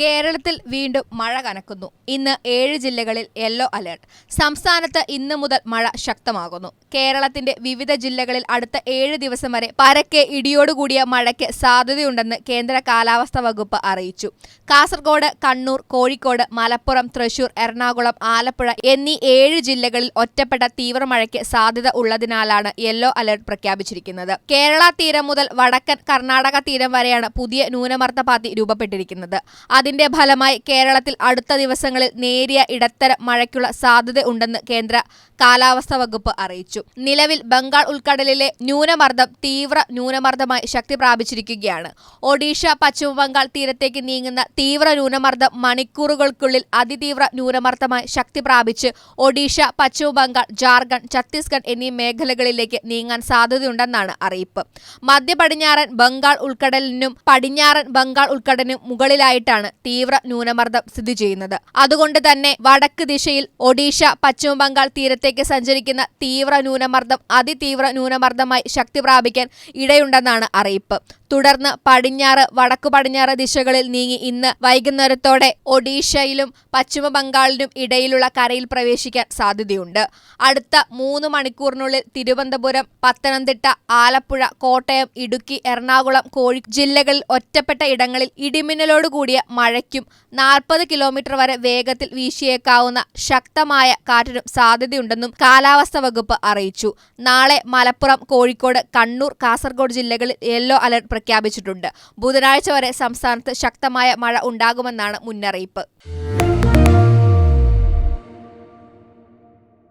കേരളത്തിൽ വീണ്ടും മഴ കനക്കുന്നു. ഇന്ന് ഏഴ് ജില്ലകളിൽ യെല്ലോ അലേർട്ട്. സംസ്ഥാനത്ത് ഇന്ന് മുതൽ മഴ ശക്തമാകുന്നു. കേരളത്തിന്റെ വിവിധ ജില്ലകളിൽ അടുത്ത ഏഴ് ദിവസം വരെ പരക്കെ ഇടിയോടുകൂടിയ മഴയ്ക്ക് സാധ്യതയുണ്ടെന്ന് കേന്ദ്ര കാലാവസ്ഥാ വകുപ്പ് അറിയിച്ചു. കാസർഗോഡ് കണ്ണൂർ കോഴിക്കോട് മലപ്പുറം തൃശൂർ എറണാകുളം ആലപ്പുഴ എന്നീ ഏഴ് ജില്ലകളിൽ ഒറ്റപ്പെട്ട തീവ്രമഴയ്ക്ക് സാധ്യത ഉള്ളതിനാലാണ് യെല്ലോ അലേർട്ട് പ്രഖ്യാപിച്ചിരിക്കുന്നത്. കേരള തീരം മുതൽ വടക്കൻ കർണാടക തീരം വരെയാണ് പുതിയ ന്യൂനമർദ്ദ പാതി രൂപപ്പെട്ടിരിക്കുന്നത്. അതിന്റെ ഫലമായി കേരളത്തിൽ അടുത്ത ദിവസങ്ങളിൽ നേരിയ ഇടത്തരം മഴയ്ക്കുള്ള സാധ്യത ഉണ്ടെന്ന് കേന്ദ്ര കാലാവസ്ഥാ വകുപ്പ് അറിയിച്ചു. നിലവിൽ ബംഗാൾ ഉൾക്കടലിലെ ന്യൂനമർദ്ദം തീവ്ര ന്യൂനമർദ്ദമായി ശക്തി പ്രാപിച്ചിരിക്കുകയാണ്. ഒഡീഷ പശ്ചിമ ബംഗാൾ തീരത്തേക്ക് നീങ്ങുന്ന തീവ്ര ന്യൂനമർദ്ദം മണിക്കൂറുകൾക്കുള്ളിൽ അതിതീവ്ര ന്യൂനമർദ്ദമായി ശക്തി പ്രാപിച്ച് ഒഡീഷ പശ്ചിമ ബംഗാൾ ജാർഖണ്ഡ് ഛത്തീസ്ഗഡ് എന്നീ മേഖലകളിലേക്ക് നീങ്ങാൻ സാധ്യതയുണ്ടെന്നാണ് അറിയിപ്പ്. മധ്യ പടിഞ്ഞാറൻ ബംഗാൾ ഉൾക്കടലിനും പടിഞ്ഞാറൻ ബംഗാൾ ഉൾക്കടലിനും മുകളിലായിട്ടാണ് തീവ്ര ന്യൂനമർദ്ദം സ്ഥിതി ചെയ്യുന്നത് അതുകൊണ്ട് തന്നെ വടക്ക് ദിശയിൽ ഒഡീഷ പശ്ചിമ ബംഗാൾ തീരത്തേക്ക് സഞ്ചരിക്കുന്ന തീവ്ര ന്യൂനമർദ്ദം അതിതീവ്ര ന്യൂനമർദ്ദമായി ശക്തി പ്രാപിക്കാൻ ഇടയുണ്ടെന്നാണ് അറിയിപ്പ്. തുടർന്ന് പടിഞ്ഞാറ് വടക്കു പടിഞ്ഞാറ് ദിശകളിൽ നീങ്ങി ഇന്ന് വൈകുന്നേരത്തോടെ ഒഡീഷയിലും പശ്ചിമ ബംഗാളിനും ഇടയിലുള്ള കരയിൽ പ്രവേശിക്കാൻ സാധ്യതയുണ്ട്. അടുത്ത മൂന്ന് മണിക്കൂറിനുള്ളിൽ തിരുവനന്തപുരം പത്തനംതിട്ട ആലപ്പുഴ കോട്ടയം ഇടുക്കി എറണാകുളം കോഴി ജില്ലകളിൽ ഒറ്റപ്പെട്ട ഇടങ്ങളിൽ ഇടിമിന്നലോട് കൂടിയ മഴയ്ക്കും നാൽപ്പത് കിലോമീറ്റർ വരെ വേഗത്തിൽ വീശിയേക്കാവുന്ന ശക്തമായ കാറ്റിനും സാധ്യതയുണ്ടെന്നും കാലാവസ്ഥാ വകുപ്പ് അറിയിച്ചു. നാളെ മലപ്പുറം കോഴിക്കോട് കണ്ണൂർ കാസർഗോഡ് ജില്ലകളിൽ യെല്ലോ അലർട്ട് പ്രഖ്യാപിച്ചിട്ടുണ്ട്. ബുധനാഴ്ച വരെ സംസ്ഥാനത്ത് ശക്തമായ മഴ ഉണ്ടാകുമെന്നാണ് മുന്നറിയിപ്പ്.